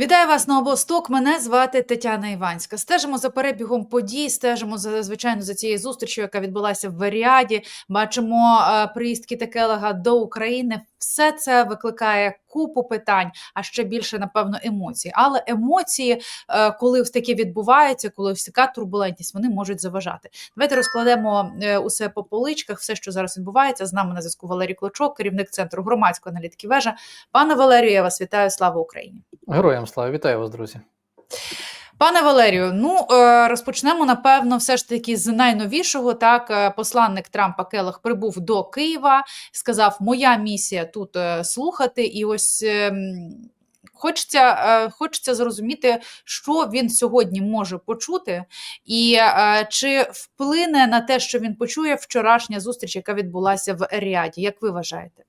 Вітаю вас на обосток. Мене звати Тетяна Іванська. Стежимо за перебігом подій, стежимо за звичайно за цією зустрічю, яка відбулася в Варіаді. Бачимо е, приїзд Кіта до України. Все це викликає купу питань, а ще більше, напевно, емоцій. Але емоції, е, коли таке відбувається, коли така турбулентність, вони можуть заважати. Давайте розкладемо е, усе по поличках, все, що зараз відбувається. З нами на зв'язку Валерій Клочок, керівник центру громадської аналітики вежа. Пане Валерію, я вас вітаю. Слава Україні! Героям слава, вітаю вас, друзі. Пане Валерію, ну е, розпочнемо напевно, все ж таки з найновішого. Так, е, посланник Трампа Келех прибув до Києва, сказав: Моя місія тут е, слухати, і ось. Хочеться, хочеться зрозуміти, що він сьогодні може почути, і чи вплине на те, що він почує вчорашня зустріч, яка відбулася в Ріаді. Як ви вважаєте?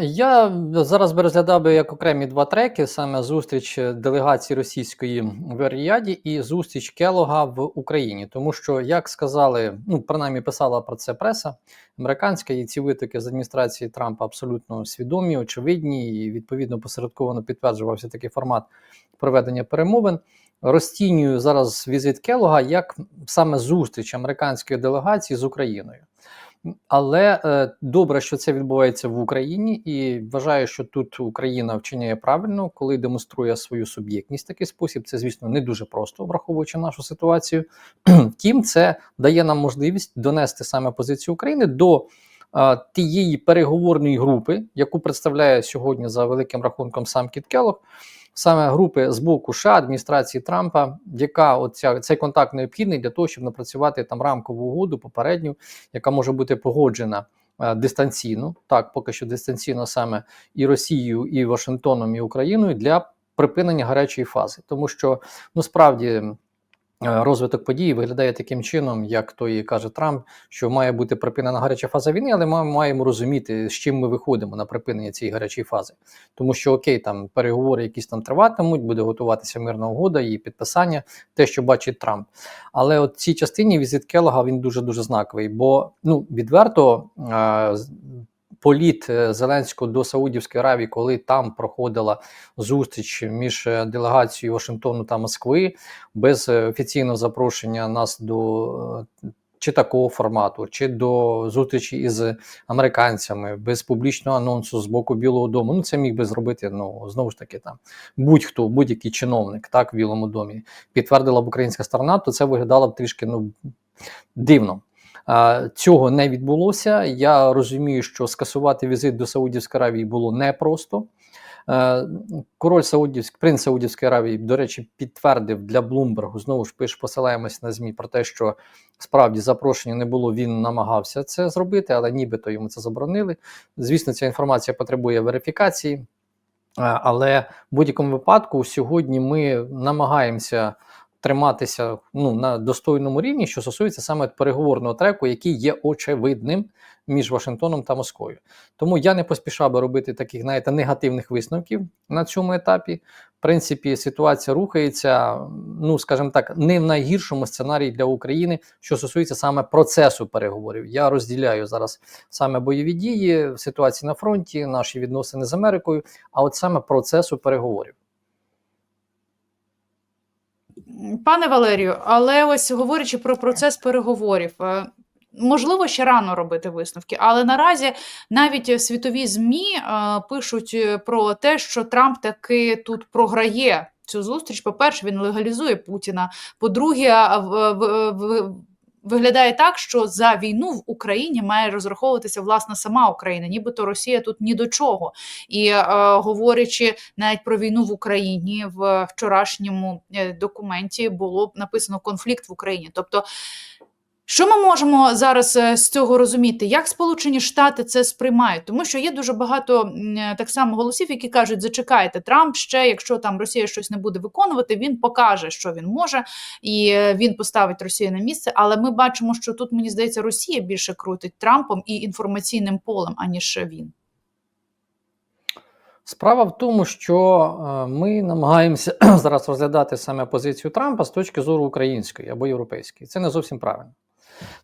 Я зараз би розглядав би як окремі два треки: саме зустріч делегації російської в Ріаді і зустріч Келога в Україні. Тому що, як сказали, ну принаймні писала про це преса американська, і ці витоки з адміністрації Трампа абсолютно свідомі, очевидні, і відповідно посередковано підтверджувався такий формат проведення перемовин. Розцінюю зараз візит Келога як саме зустріч американської делегації з Україною. Але е, добре, що це відбувається в Україні, і вважаю, що тут Україна вчиняє правильно, коли демонструє свою суб'єктність в такий спосіб. Це, звісно, не дуже просто, враховуючи нашу ситуацію. Втім, це дає нам можливість донести саме позицію України до е, тієї переговорної групи, яку представляє сьогодні за великим рахунком сам Кіт Келлог, саме групи з боку США, адміністрації Трампа, яка оця цей контакт необхідний для того, щоб напрацювати там рамкову угоду попередню, яка може бути погоджена е, дистанційно, так поки що дистанційно саме і Росією, і Вашингтоном, і Україною для припинення гарячої фази, тому що ну справді. Е, Розвиток подій виглядає таким чином, як то і каже Трамп, що має бути припинена гаряча фаза війни, але ми маємо розуміти, з чим ми виходимо на припинення цієї гарячої фази. Тому що окей, там переговори якісь там триватимуть, буде готуватися мирна угода і підписання, те, що бачить Трамп. Але от цій частині візит Келлога він дуже дуже знаковий, бо ну відверто. Політ е, Зеленського до Саудівської Аравії, коли там проходила зустріч між е, делегацією Вашингтону та Москви, без е, офіційного запрошення нас до. Чи такого формату, чи до зустрічі із американцями без публічного анонсу з боку Білого Дому. Ну це міг би зробити ну знову ж таки там будь-хто, будь-який чиновник, так в Білому домі підтвердила б українська сторона, то це виглядало б трішки ну дивно. Цього не відбулося. Я розумію, що скасувати візит до Саудівської Аравії було непросто. Е, король Саудівський, принц Саудівської Аравії, до речі, підтвердив для Блумбергу, знову ж пиш, посилаємось на ЗМІ про те, що справді запрошення не було, він намагався це зробити, але нібито йому це заборонили. Звісно, ця інформація потребує верифікації, е, але в будь-якому випадку сьогодні ми намагаємося триматися ну, на достойному рівні, що стосується саме переговорного треку, який є очевидним між Вашингтоном та Москвою. Тому я не поспішав би робити таких, знаєте, негативних висновків на цьому етапі. В принципі, ситуація рухається, ну скажімо так, не в найгіршому сценарії для України, що стосується саме процесу переговорів. Я розділяю зараз саме бойові дії, ситуації на фронті, наші відносини з Америкою, а от саме процесу переговорів. Пане Валерію, але ось говорячи про процес переговорів, е, можливо, ще рано робити висновки, але наразі навіть світові ЗМІ е, пишуть про те, що Трамп таки тут програє цю зустріч. По-перше, він легалізує Путіна. По-друге, в, в, в Виглядає так, що за війну в Україні має розраховуватися власне сама Україна, нібито Росія тут ні до чого. І е, говорячи навіть про війну в Україні, в вчорашньому е, документі було написано конфлікт в Україні. Тобто, що ми можемо зараз е, з цього розуміти? Як Сполучені Штати це сприймають? Тому що є дуже багато е, так само голосів, які кажуть: зачекайте, Трамп ще, якщо там Росія щось не буде виконувати, він покаже, що він може, і е, він поставить Росію на місце. Але ми бачимо, що тут мені здається, Росія більше крутить Трампом і інформаційним полем, аніж він. Справа в тому, що ми намагаємося зараз розглядати саме позицію Трампа з точки зору української або європейської. Це не зовсім правильно.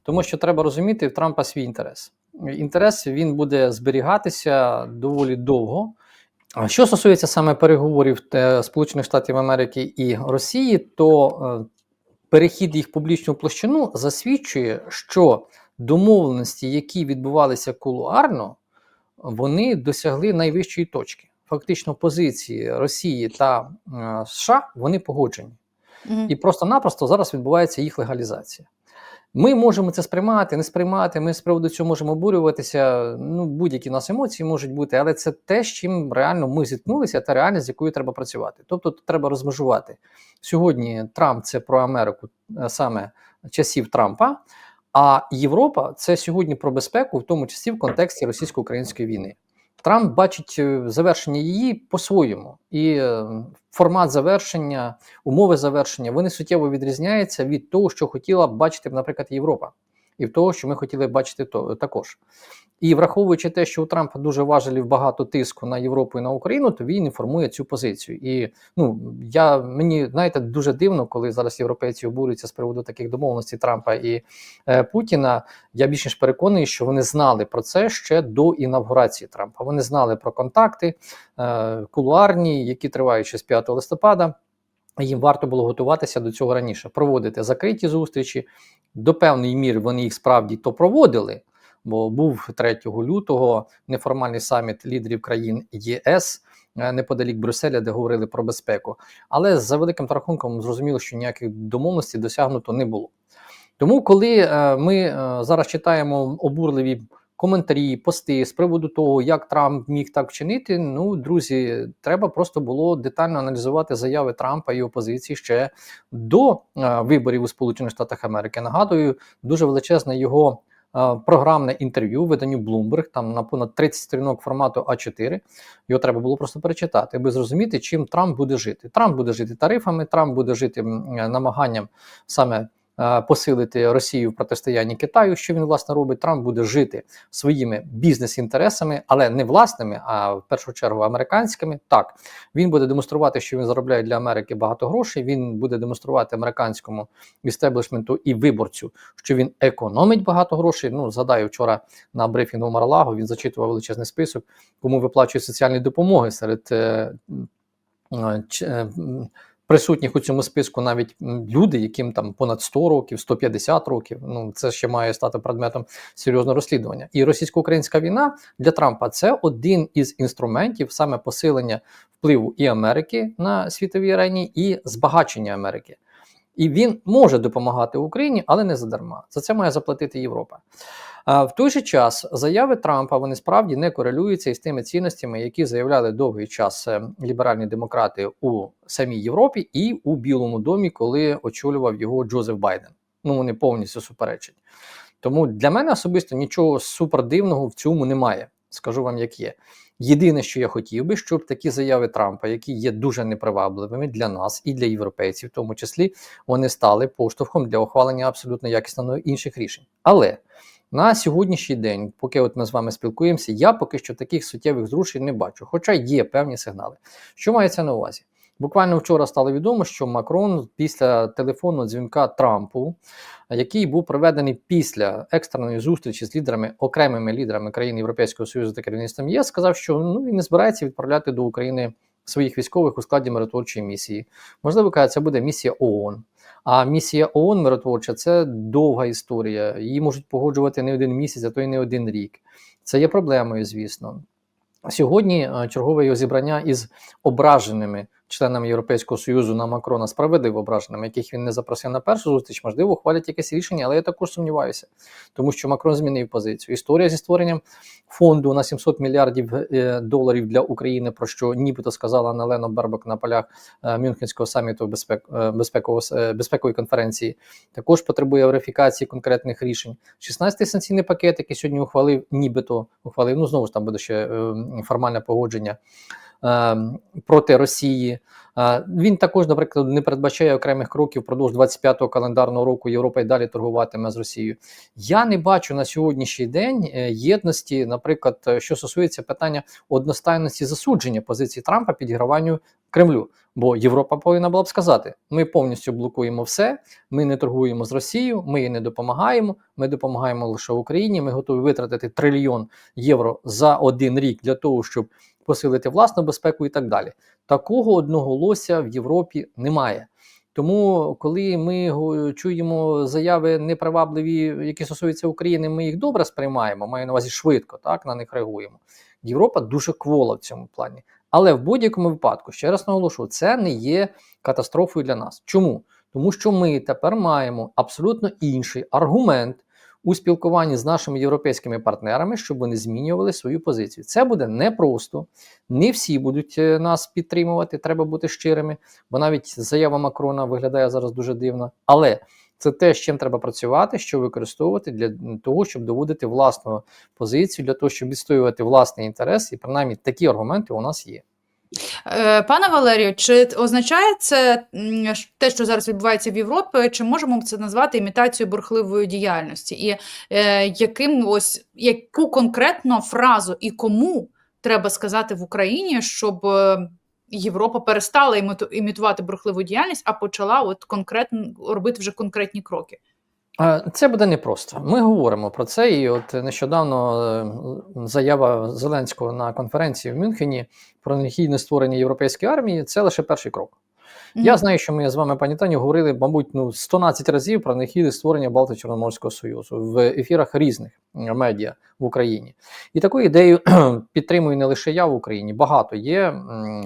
Тому що треба розуміти в Трампа свій інтерес. Інтерес він буде зберігатися доволі довго, Що стосується саме переговорів те, Сполучених Штатів Америки і Росії, то е, перехід їх публічну площину засвідчує, що домовленості, які відбувалися кулуарно, вони досягли найвищої точки. Фактично, позиції Росії та е, США вони погоджені. Мгм. І просто-напросто зараз відбувається їх легалізація. Ми можемо це сприймати, не сприймати. Ми з приводу цього можемо обурюватися. Ну, будь-які в нас емоції можуть бути, але це те, з чим реально ми зіткнулися, та реальність, з якою треба працювати. Тобто треба розмежувати. Сьогодні Трамп це про Америку е, саме часів Трампа, а Європа це сьогодні про безпеку, в тому числі в контексті російсько-української війни. Трамп бачить е, завершення її по-своєму, і е, формат завершення, умови завершення вони суттєво відрізняються від того, що хотіла б бачити, наприклад, Європа, і в того, що ми хотіли б бачити також. І враховуючи те, що у Трампа дуже важелів багато тиску на Європу і на Україну, то він інформує цю позицію. І ну я мені знаєте дуже дивно, коли зараз європейці обурюються з приводу таких домовленостей Трампа і е, Путіна. Я більш ніж переконаний, що вони знали про це ще до інавгурації Трампа. Вони знали про контакти е, кулуарні, які тривають ще з 5 листопада. Їм варто було готуватися до цього раніше, проводити закриті зустрічі. До певної міри вони їх справді то проводили, бо був 3 лютого неформальний саміт лідерів країн ЄС е, неподалік Брюсселя, де говорили про безпеку. Але за великим рахунком зрозуміло, що ніяких домовленостей досягнуто не було. Тому, коли е, ми е, зараз читаємо обурливі коментарі, пости з приводу того, як Трамп міг так вчинити. Ну, друзі, треба просто було детально аналізувати заяви Трампа і опозиції ще до виборів у Сполучених Штатах Америки. Нагадую, дуже величезне його. Програмне інтерв'ю виданню Bloomberg, там на понад 30 сторінок формату А4. Його треба було просто перечитати, аби зрозуміти, чим Трамп буде жити. Трамп буде жити тарифами, Трамп буде жити намаганням саме посилити Росію в протистоянні Китаю. Що він власне робить? Трамп буде жити своїми бізнес-інтересами, але не власними, а в першу чергу американськими. Так він буде демонструвати, що він заробляє для Америки багато грошей. Він буде демонструвати американському істеблішменту і виборцю, що він економить багато грошей. Ну згадаю, вчора на брифінгу Марлаго він зачитував величезний список, кому виплачують соціальні допомоги серед. е, е, е, Присутніх у цьому списку навіть люди, яким там понад 100 років, 150 років. Ну це ще має стати предметом серйозного розслідування. І російсько-українська війна для Трампа це один із інструментів саме посилення впливу і Америки на світовій арені, і збагачення Америки. І він може допомагати Україні, але не задарма. За це має заплатити Європа. В той же час заяви Трампа вони справді не корелюються із тими цінностями, які заявляли довгий час е, ліберальні демократи у самій Європі і у Білому домі, коли очолював його Джозеф Байден. Ну вони повністю суперечать. Тому для мене особисто нічого супер дивного в цьому немає. Скажу вам, як є. Єдине, що я хотів би, щоб такі заяви Трампа, які є дуже непривабливими для нас і для європейців, в тому числі, вони стали поштовхом для ухвалення абсолютно якісно інших рішень. Але на сьогоднішній день, поки от ми з вами спілкуємося, я поки що таких суттєвих зрушень не бачу, хоча є певні сигнали. Що мається на увазі? Буквально вчора стало відомо, що Макрон після телефонного дзвінка Трампу, який був проведений після екстреної зустрічі з лідерами, окремими лідерами країн Європейського Союзу та керівництвом ЄС, сказав, що ну він не збирається відправляти до України своїх військових у складі миротворчої місії. Можливо, каже, це буде місія ООН. А місія ООН миротворча це довга історія. Її можуть погоджувати не один місяць, а то й не один рік. Це є проблемою, звісно. Сьогодні е, чергове його зібрання із ображеними членами Європейського Союзу на Макрона, справедливо ображеними, яких він не запросив на першу зустріч, можливо, ухвалять якесь рішення, але я також сумніваюся, тому що Макрон змінив позицію. Історія зі створенням фонду на 700 мільярдів е, доларів для України, про що нібито сказала Нелена Бербак на полях е, Мюнхенського саміту е, е, безпекової конференції, також потребує верифікації конкретних рішень. 16-й санкційний пакет, який сьогодні ухвалив, нібито ухвалив. Ну знову ж там буде ще формальне погодження проти Росії. Е, Він також, наприклад, не передбачає окремих кроків впродовж 25-го календарного року. Європа й далі торгуватиме з Росією. Я не бачу на сьогоднішній день е, єдності, наприклад, е, що стосується питання одностайності засудження позиції Трампа підіграванню Кремлю. Бо Європа повинна була б сказати: ми повністю блокуємо все, ми не торгуємо з Росією, ми їй не допомагаємо. Ми допомагаємо лише Україні. Ми готові витратити трильйон євро за один рік для того, щоб посилити власну безпеку і так далі. Такого одноголосся в Європі немає. Тому, коли ми чуємо заяви непривабливі, які стосуються України, ми їх добре сприймаємо, маю на увазі швидко, так на них реагуємо. Європа дуже квола в цьому плані. Але в будь-якому випадку, ще раз наголошу, це не є катастрофою для нас. Чому? Тому що ми тепер маємо абсолютно інший аргумент у спілкуванні з нашими європейськими партнерами, щоб вони змінювали свою позицію. Це буде непросто. Не всі будуть е, нас підтримувати, треба бути щирими, бо навіть заява Макрона виглядає зараз дуже дивно. Але це те, з чим треба працювати, що використовувати для того, щоб доводити власну позицію, для того, щоб відстоювати власний інтерес, і принаймні такі аргументи у нас є. Е, Пане Валерію, чи означає це те, що зараз відбувається в Європі, чи можемо це назвати імітацією бурхливої діяльності? І е, яким ось яку конкретно фразу і кому треба сказати в Україні, щоб е, Європа перестала іміту- імітувати бурхливу діяльність, а почала от конкретно робити вже конкретні кроки? Це буде непросто. Ми говоримо про це. І от нещодавно е, заява Зеленського на конференції в Мюнхені про необхідне створення європейської армії це лише перший крок. Я знаю, що ми з вами, пані Таню, говорили, мабуть, ну 112 разів про необхідне створення Балто-Чорноморського союзу в ефірах різних медіа в Україні. І таку ідею підтримую не лише я в Україні, багато є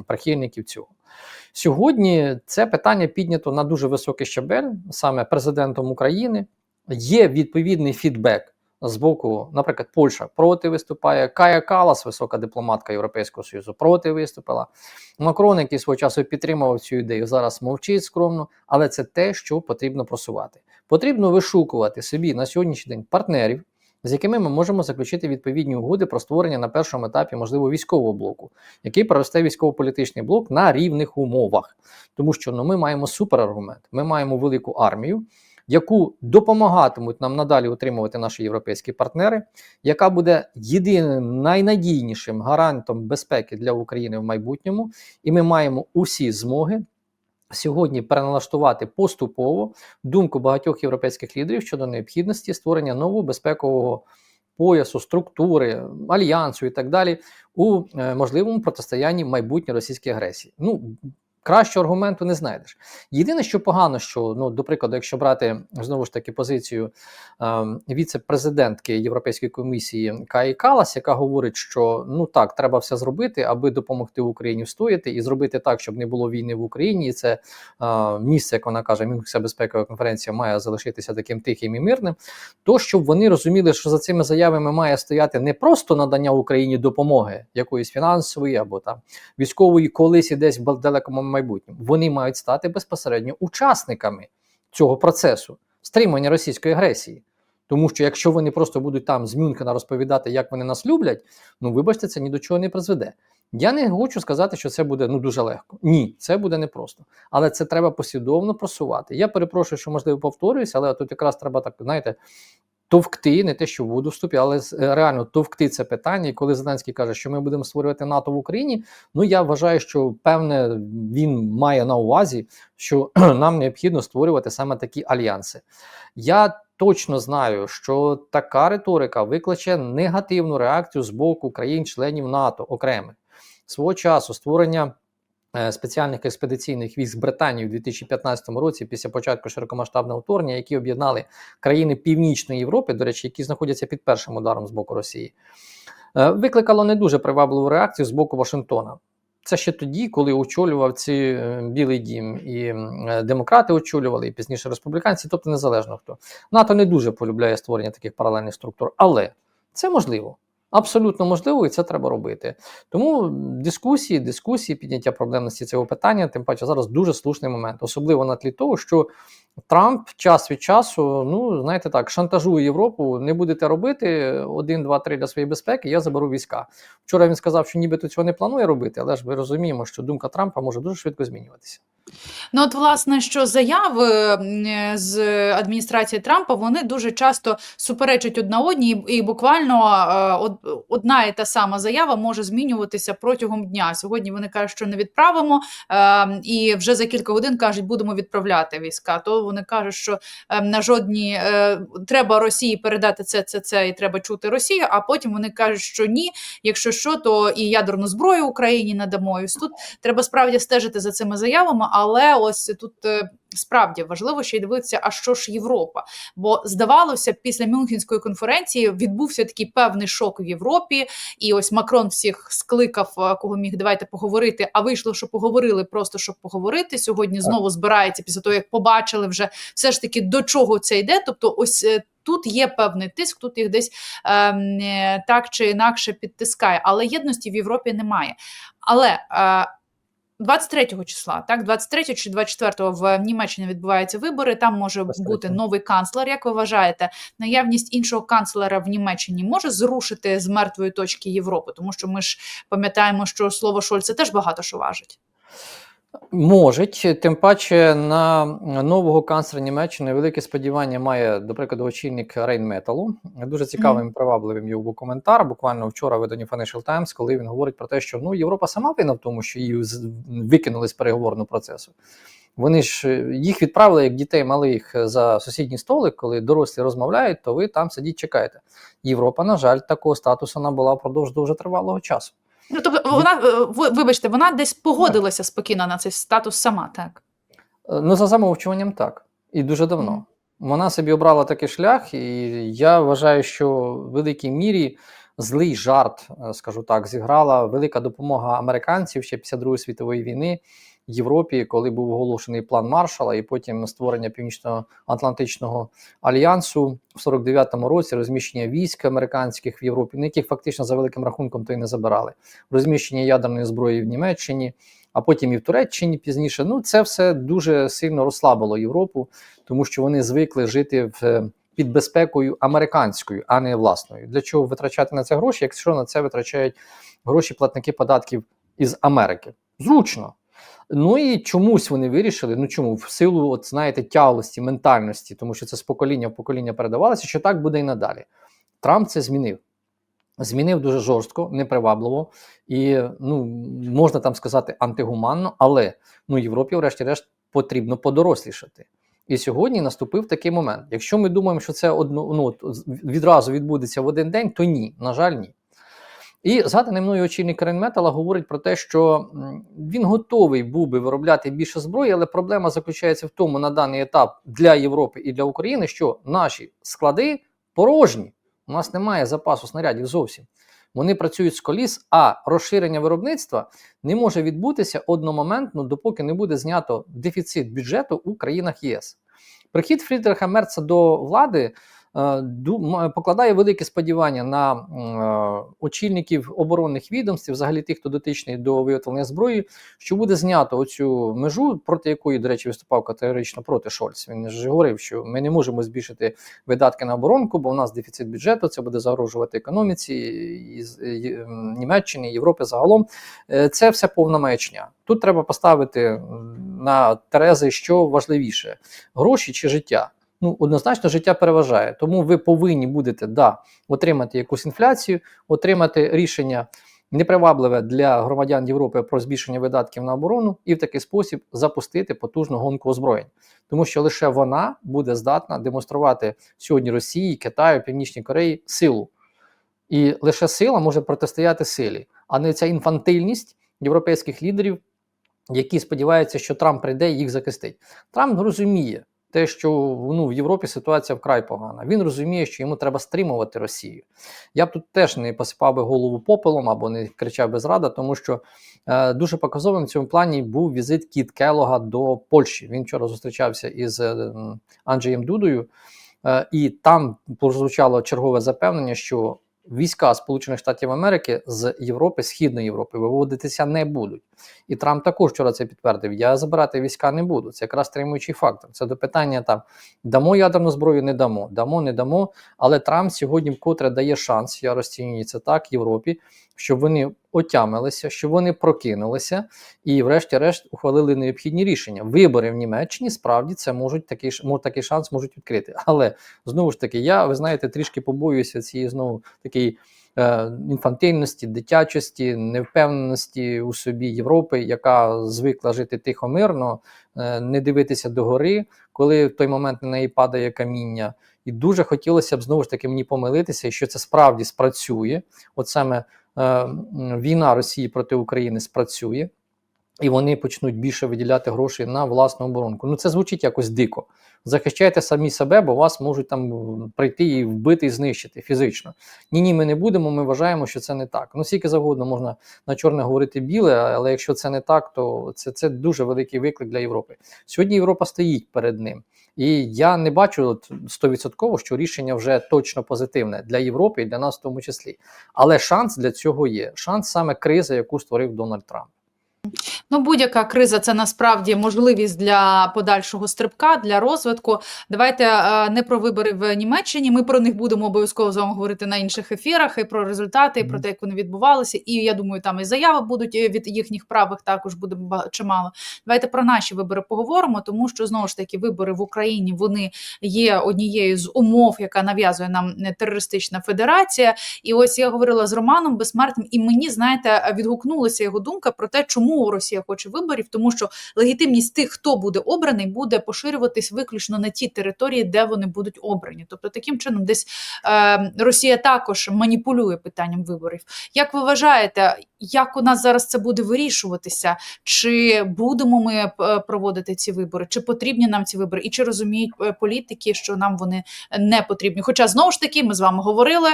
прихильників цього. Сьогодні це питання піднято на дуже високий щабель, саме президентом України. Є відповідний фідбек з боку, наприклад, Польща проти виступає. Кая Калас, висока дипломатка Європейського Союзу, проти виступила. Макрон, який свого часу підтримував цю ідею, зараз мовчить скромно, але це те, що потрібно просувати. Потрібно вишукувати собі на сьогоднішній день партнерів, з якими ми можемо заключити відповідні угоди про створення на першому етапі, можливо, військового блоку, який провести військово-політичний блок на рівних умовах. Тому що ну, ми маємо супераргумент, ми маємо велику армію, яку допомагатимуть нам надалі утримувати наші європейські партнери, яка буде єдиним найнадійнішим гарантом безпеки для України в майбутньому, і ми маємо усі змоги. Сьогодні переналаштувати поступово думку багатьох європейських лідерів щодо необхідності створення нового безпекового поясу, структури, альянсу і так далі у е, можливому протистоянні майбутньої російській агресії. Ну кращого аргументу не знайдеш. Єдине, що погано, що ну, до прикладу, якщо брати знову ж таки позицію е, віце-президентки Європейської комісії Каї Калас, яка говорить, що ну так, треба все зробити, аби допомогти Україні встояти і зробити так, щоб не було війни в Україні. І це е, місце, як вона каже, Мюнхенська безпекова конференція має залишитися таким тихим і мирним. То щоб вони розуміли, що за цими заявами має стояти не просто надання Україні допомоги, якоїсь фінансової або там військової, колись і десь в далекому майбутньому, вони мають стати безпосередньо учасниками цього процесу стримання російської агресії. Тому що якщо вони просто будуть там з Мюнхена розповідати, як вони нас люблять, ну вибачте, це ні до чого не призведе. Я не хочу сказати, що це буде ну дуже легко. Ні, це буде непросто. Але це треба послідовно просувати. Я перепрошую, що можливо повторююся, але тут якраз треба так, знаєте, товкти, не те, що в водоступі, але е, реально товкти це питання. І коли Зеленський каже, що ми будемо створювати НАТО в Україні, ну я вважаю, що певне він має на увазі, що нам необхідно створювати саме такі альянси. Я точно знаю, що така риторика викличе негативну реакцію з боку країн-членів НАТО окремих свого часу створення. Е, Спеціальних експедиційних військ Британії у 2015 році, після початку широкомасштабного вторгнення, які об'єднали країни Північної Європи, до речі, які знаходяться під першим ударом з боку Росії, е, викликало не дуже привабливу реакцію з боку Вашингтона. Це ще тоді, коли очолював ці е, Білий Дім, і демократи очолювали, і пізніше республіканці, тобто незалежно хто. НАТО не дуже полюбляє створення таких паралельних структур, але це можливо. Абсолютно можливо, і це треба робити. Тому дискусії, дискусії, підняття проблемності цього питання, тим паче зараз дуже слушний момент, особливо на тлі того, що Трамп час від часу, ну знаєте так, шантажує Європу. Не будете робити один, два, три для своєї безпеки. Я заберу війська. Вчора він сказав, що нібито цього не планує робити, але ж ми розуміємо, що думка Трампа може дуже швидко змінюватися. Ну, от, власне, що заяви е, з адміністрації Трампа вони дуже часто суперечать одна одній, і, буквально одна і та сама заява може змінюватися протягом дня. Сьогодні вони кажуть, що не відправимо, е, і вже за кілька годин кажуть, будемо відправляти війська. То вони кажуть, що е, на жодні треба Росії передати це, це, це, і треба чути Росію. А потім вони кажуть, що ні, якщо що, то і ядерну зброю Україні надамо. І тут треба справді стежити за цими заявами, але ось тут е, справді важливо ще й дивитися, а що ж Європа? Бо здавалося, після Мюнхенської конференції відбувся такий певний шок в Європі, і ось Макрон всіх скликав, е, кого міг давайте поговорити. А вийшло, що поговорили просто щоб поговорити. Сьогодні знову збирається після того, як побачили вже все ж таки до чого це йде. Тобто, ось. е, Тут є певний тиск, тут їх десь ем, е, так чи інакше підтискає, але єдності в Європі немає. Але е, 23 числа, так, 23 чи 24 в Німеччині відбуваються вибори. Там може 23. бути новий канцлер. Як ви вважаєте, наявність іншого канцлера в Німеччині може зрушити з мертвої точки Європи? Тому що ми ж пам'ятаємо, що слово Шольце теж багато що важить. Можуть, тим паче на нового канцлера Німеччини велике сподівання має, до прикладу, очільник Рейнметалу. Дуже цікавим і привабливим його коментар. Буквально вчора видані Financial Times, коли він говорить про те, що ну Європа сама винна в тому, що її викинули з переговорного процесу. Вони ж їх відправили як дітей малих за сусідній столик, коли дорослі розмовляють, то ви там сидіть чекаєте. Європа, на жаль, такого статусу набула впродовж дуже тривалого часу. Ну тобто, вона е, вибачте, вона десь погодилася спокійно на цей статус сама, так. Е, Ну, за замовчуванням так. І дуже давно. Mm. Вона собі обрала такий шлях, і я вважаю, що в великій мірі злий жарт, е, скажу так, зіграла велика допомога американців ще після Другої світової війни Європі, коли був оголошений план Маршала, і потім створення Північно-Атлантичного альянсу в 49-му році, розміщення військ американських в Європі, на яких фактично за великим рахунком то й не забирали, розміщення ядерної зброї в Німеччині а потім і в Туреччині пізніше. Ну, це все дуже сильно розслабило Європу, тому що вони звикли жити в. е, Під безпекою американською, а не власною. Для чого витрачати на це гроші, якщо на це витрачають гроші платники податків із Америки? Зручно. Ну і чомусь вони вирішили. Ну чому? В силу, от знаєте, тялості, ментальності, тому що це з покоління в покоління передавалося, що так буде і надалі. Трамп це змінив. Змінив дуже жорстко, непривабливо і ну можна там сказати антигуманно, але ну Європі, врешті-решт, потрібно подорослішати. І сьогодні наступив такий момент. Якщо ми думаємо, що це одно, ну, відразу відбудеться в один день, то ні, на жаль, ні. І згаданий мною очільник Рейнметала говорить про те, що він готовий був би виробляти більше зброї, але проблема заключається в тому на даний етап для Європи і для України, що наші склади порожні. У нас немає запасу снарядів зовсім. Вони працюють з коліс, а розширення виробництва не може відбутися одномоментно, допоки не буде знято дефіцит бюджету у країнах ЄС. Прихід Фрідриха Мерца до влади покладає велике сподівання на е, очільників оборонних відомств, взагалі тих, хто дотичний до виготовлення зброї, що буде знято оцю межу, проти якої, до речі, виступав категорично проти Шольц. Він ж говорив, що ми не можемо збільшити видатки на оборонку, бо у нас дефіцит бюджету, це буде загрожувати економіці Німеччини, Європи загалом. Е, Це все повна маячня. Тут треба поставити на Терези, що важливіше: гроші чи життя. Ну, однозначно, життя переважає. Тому ви повинні будете да, отримати якусь інфляцію, отримати рішення непривабливе для громадян Європи про збільшення видатків на оборону, і в такий спосіб запустити потужну гонку озброєнь. Тому що лише вона буде здатна демонструвати сьогодні Росії, Китаю, Північній Кореї силу. І лише сила може протистояти силі, а не ця інфантильність європейських лідерів, які сподіваються, що Трамп прийде і їх захистить. Трамп розуміє те, що ну, в Європі ситуація вкрай погана. Він розуміє, що йому треба стримувати Росію. Я б тут теж не посипав би голову попелом або не кричав би зрада, тому що е, дуже показовим в цьому плані був візит Кіт Келога до Польщі. Він вчора зустрічався із е, Анджеєм Дудою. Е, І там прозвучало чергове запевнення, що війська Сполучених Штатів Америки з Європи, Східної Європи, виводитися не будуть. І Трамп також вчора це підтвердив. Я забирати війська не буду. Це якраз стримуючий фактор. Це до питання там дамо ядерну зброю, не дамо, дамо, не дамо. Але Трамп сьогодні вкотре дає шанс, я розцінюю це так, Європі, щоб вони отямилися, щоб вони прокинулися і, врешті-решт, ухвалили необхідні рішення. Вибори в Німеччині справді це можуть такий такий шанс можуть відкрити. Але знову ж таки, я ви знаєте, трішки побоююся цієї знову такої е, інфантильності, дитячості, невпевненості у собі Європи, яка звикла жити тихо мирно, е, не дивитися догори, коли в той момент на неї падає каміння. І дуже хотілося б знову ж таки мені помилитися, що це справді спрацює. От саме війна Росії проти України спрацює, і вони почнуть більше виділяти грошей на власну оборонку. Ну це звучить якось дико. Захищайте самі себе, бо вас можуть там прийти і вбити і знищити фізично. Ні, ні, ми не будемо. Ми вважаємо, що це не так. Ну скільки завгодно можна на чорне говорити біле, але якщо це не так, то це, це дуже великий виклик для Європи. Сьогодні Європа стоїть перед ним. І я не бачу стовідсотково, що рішення вже точно позитивне для Європи і для нас в тому числі. Але шанс для цього є. Шанс саме криза, яку створив Дональд Трамп. Ну, будь-яка криза це насправді можливість для подальшого стрибка, для розвитку. Давайте е, не про вибори в Німеччині. Ми про них будемо обов'язково з вами говорити на інших ефірах, і про результати, і про те, як вони відбувалися. І я думаю, там і заяви будуть від їхніх правих також буде чимало. Давайте про наші вибори поговоримо, тому що знову ж таки вибори в Україні вони є однією з умов, яка нав'язує нам терористична федерація. І ось я говорила з Романом Безсмертним, і мені знаєте, відгукнулася його думка про те, чому Росія хоче виборів, тому що легітимність тих, хто буде обраний, буде поширюватись виключно на ті території, де вони будуть обрані. Тобто, таким чином, десь е, Росія також маніпулює питанням виборів. Як ви вважаєте, як у нас зараз це буде вирішуватися? Чи будемо ми е, проводити ці вибори? Чи потрібні нам ці вибори? І чи розуміють е, політики, що нам вони не потрібні? Хоча знову ж таки, ми з вами говорили.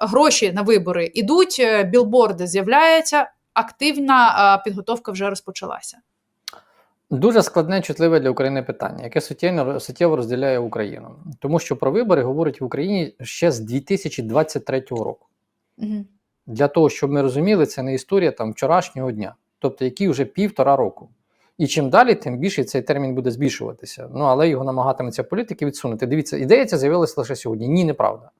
Гроші на вибори ідуть, е, білборди з'являються, активна підготовка вже розпочалася. Дуже складне, чутливе для України питання, яке суттєво, суттєво розділяє Україну. Тому що про вибори говорять в Україні ще з 2023 року. Угу. Для того, щоб ми розуміли, це не історія там вчорашнього дня, тобто який вже півтора року. І чим далі, тим більше цей термін буде збільшуватися. Ну але його намагатиметься політики відсунути. Дивіться, ідея ця з'явилася лише сьогодні. Ні, неправда.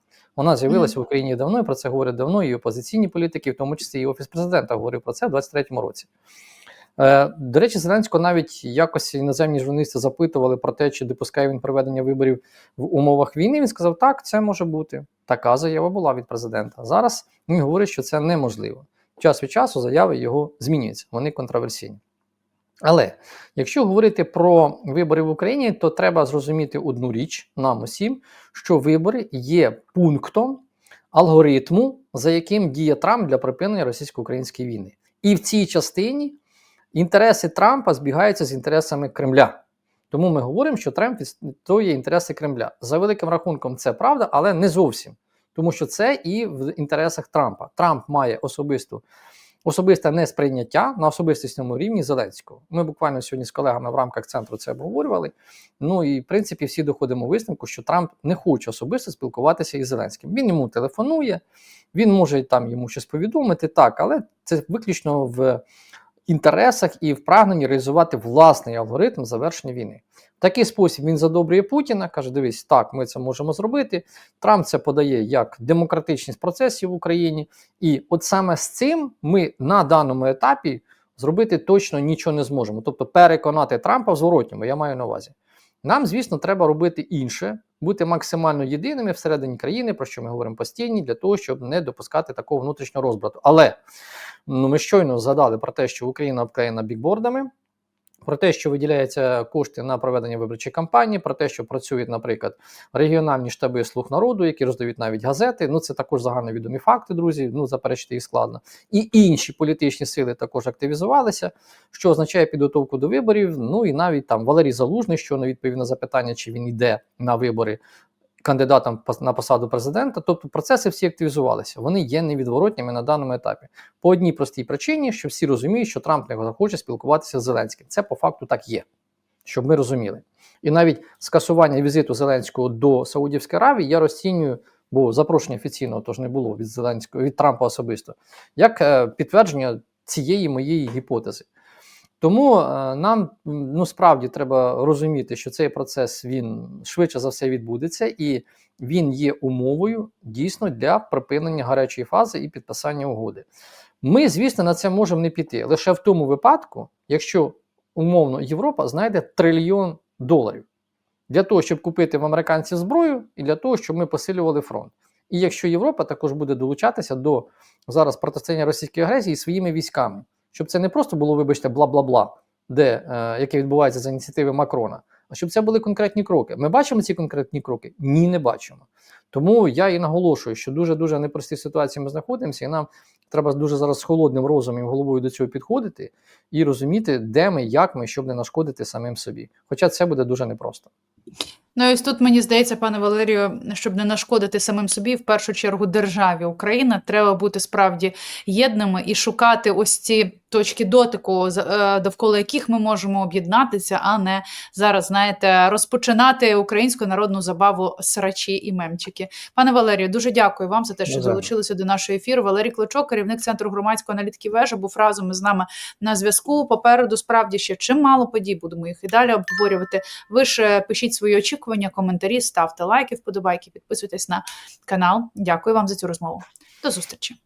Вона з'явилася в Україні давно, і про це говорять давно, і опозиційні політики, в тому числі і офіс президента говорив про це в 23-му році. Е, До речі, Зеленського навіть якось іноземні журналісти запитували про те, чи допускає він проведення виборів в умовах війни. Він сказав, так, це може бути. Така заява була від президента. Зараз він говорить, що це неможливо. Час від часу заяви його змінюються, вони контроверсійні. Але якщо говорити про вибори в Україні, то треба зрозуміти одну річ нам усім, що вибори є пунктом алгоритму, за яким діє Трамп для припинення російсько-української війни. І в цій частині інтереси Трампа збігаються з інтересами Кремля. Тому ми говоримо, що Трамп відстоює інтереси Кремля. За великим рахунком, це правда, але не зовсім. Тому що це і в інтересах Трампа. Трамп має особисту особисте несприйняття на особистісному рівні Зеленського. Ми буквально сьогодні з колегами в рамках центру це обговорювали. Ну і в принципі всі доходимо висновку, що Трамп не хоче особисто спілкуватися із Зеленським. Він йому телефонує, він може там йому щось повідомити, так, але це виключно в інтересах і в прагненні реалізувати власний алгоритм завершення війни. В такий спосіб він задобрює Путіна, каже: дивись, так, ми це можемо зробити. Трамп це подає як демократичність процесів в Україні. І от саме з цим ми на даному етапі зробити точно нічого не зможемо. Тобто переконати Трампа в зворотньому, я маю на увазі. Нам, звісно, треба робити інше, бути максимально єдиними всередині країни, про що ми говоримо постійно, для того, щоб не допускати такого внутрішнього розбрату. Але ну, ми щойно згадали про те, що Україна обклеєна бікбордами. Про те, що виділяються кошти на проведення виборчої кампанії, про те, що працюють, наприклад, регіональні штаби слуг народу, які роздають навіть газети. Ну це також загальновідомі факти, друзі. Ну заперечити їх складно. І інші політичні сили також активізувалися, що означає підготовку до виборів. Ну і навіть там Валерій Залужний, що не відповів на запитання, чи він йде на вибори кандидатом на посаду президента. Тобто процеси всі активізувалися. Вони є невідворотніми на даному етапі. По одній простій причині, що всі розуміють, що Трамп не захоче спілкуватися з Зеленським. Це по факту так є, щоб ми розуміли. І навіть скасування візиту Зеленського до Саудівської Аравії я розцінюю, бо запрошення офіційного тож не було від Зеленського від Трампа особисто, як е, підтвердження цієї моєї гіпотези. Тому е, нам ну справді треба розуміти, що цей процес він швидше за все відбудеться, і він є умовою дійсно для припинення гарячої фази і підписання угоди. Ми, звісно, на це можемо не піти лише в тому випадку, якщо умовно Європа знайде трильйон доларів для того, щоб купити в американців зброю, і для того, щоб ми посилювали фронт. І якщо Європа також буде долучатися до зараз протистояння російської агресії своїми військами, щоб це не просто було, вибачте, бла-бла-бла, де е, яке відбувається за ініціативи Макрона, а щоб це були конкретні кроки. Ми бачимо ці конкретні кроки? Ні, не бачимо. Тому я і наголошую, що дуже дуже непрості ситуації ми знаходимося, і нам треба дуже зараз з холодним розумом і головою до цього підходити і розуміти, де ми, як ми, щоб не нашкодити самим собі. Хоча це буде дуже непросто. Ну і ось тут мені здається, пане Валерію, щоб не нашкодити самим собі, в першу чергу державі Україна, треба бути справді єдними і шукати ось ці точки дотику, е, довкола яких ми можемо об'єднатися, а не зараз, знаєте, розпочинати українську народну забаву срачі і мемчики. Пане Валерію, дуже дякую вам за те, що Навзаєм. долучилися до нашого ефіру. Валерій Клочок, керівник центру громадської аналітики вежа, був разом із нами на зв'язку. Попереду справді ще чимало подій. Будемо їх і далі обговорювати. Ви ж е, пишіть свої очікування, коментарі, ставте лайки, вподобайки, підписуйтесь на канал. Дякую вам за цю розмову. До зустрічі.